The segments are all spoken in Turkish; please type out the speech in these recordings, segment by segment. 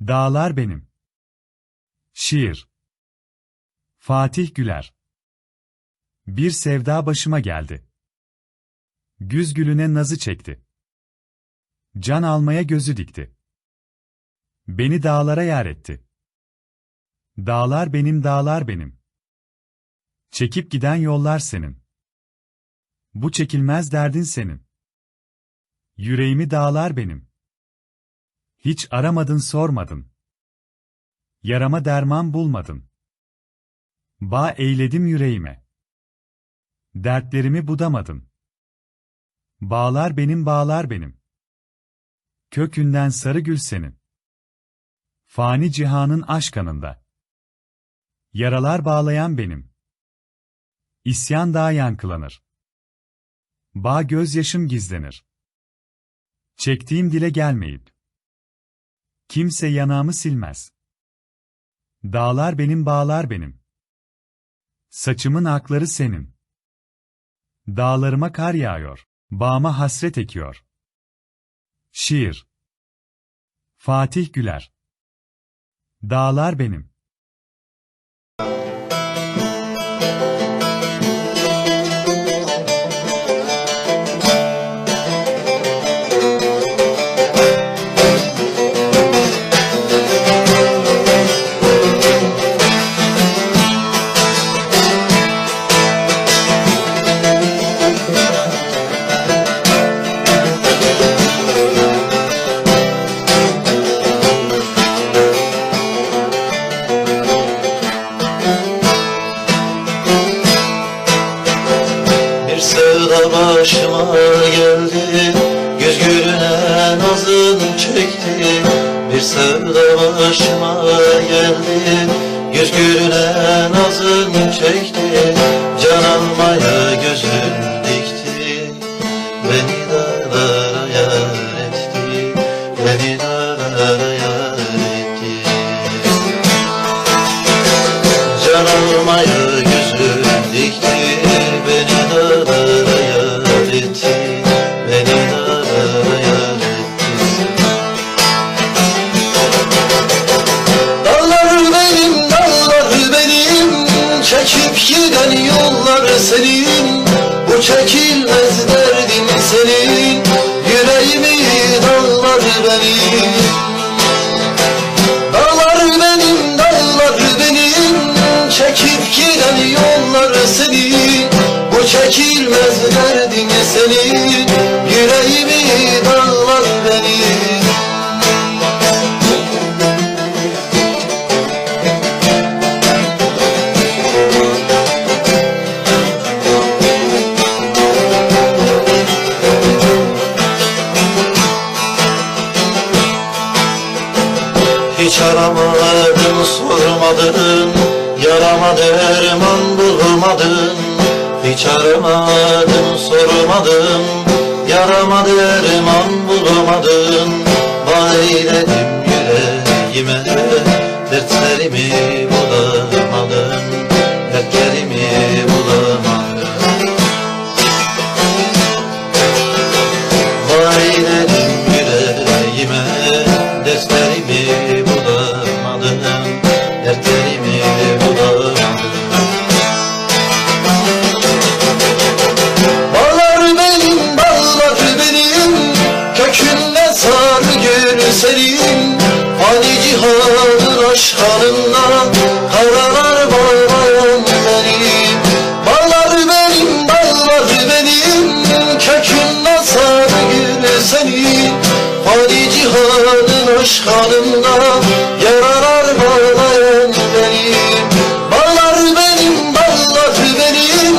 Dağlar benim. Şiir. Fatih Güler. Bir sevda başıma geldi. Güz gülüne nazı çekti. Can almaya gözü dikti. Beni dağlara yar etti. Dağlar benim, dağlar benim. Çekip giden yollar senin. Bu çekilmez derdin senin. Yüreğimi dağlar benim. Hiç aramadın sormadın. Yarama derman bulmadın. Bağ eyledim yüreğime. Dertlerimi budamadın. Bağlar benim bağlar benim. Kökünden sarı gül senin. Fani cihanın aşkanında. Yaralar bağlayan benim. İsyan daha yankılanır. Bağ gözyaşım gizlenir. Çektiğim dile gelmeyip. Kimse yanağımı silmez. Dağlar benim bağlar benim. Saçımın akları senin. Dağlarıma kar yağıyor, bağıma hasret ekiyor. Şiir Fatih Güler Dağlar benim. Başıma geldi Göz gülüne nazın çekti. Bir sevda başıma geldi Göz gülüne nazın çekti Çekip giden yollar senin Bu çekilmez derdin senin. Yüreğimi dağlar benim. Dağlar benim, dağlar benim. Çekip giden yollar senin Bu çekilmez derdin senin Hiç aramadın sormadın. Yarama derman bulmadın. Hiç aramadın sormadın. Yarama derman bulmadın. Bayledim yüreğime Dertlerimi eserim Fani cihadın aşk halında Karalar bağlayan benim Bağlar benim, bağlar benim Kökünden sarı gül eserim Fani cihadın aşk halında Yaralar bağlayan benim Bağlar benim, bağlar benim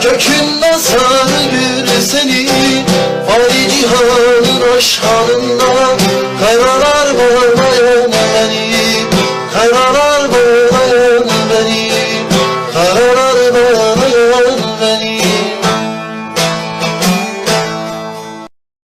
Kökünden sarı gül eserim Fani cihadın aşk halında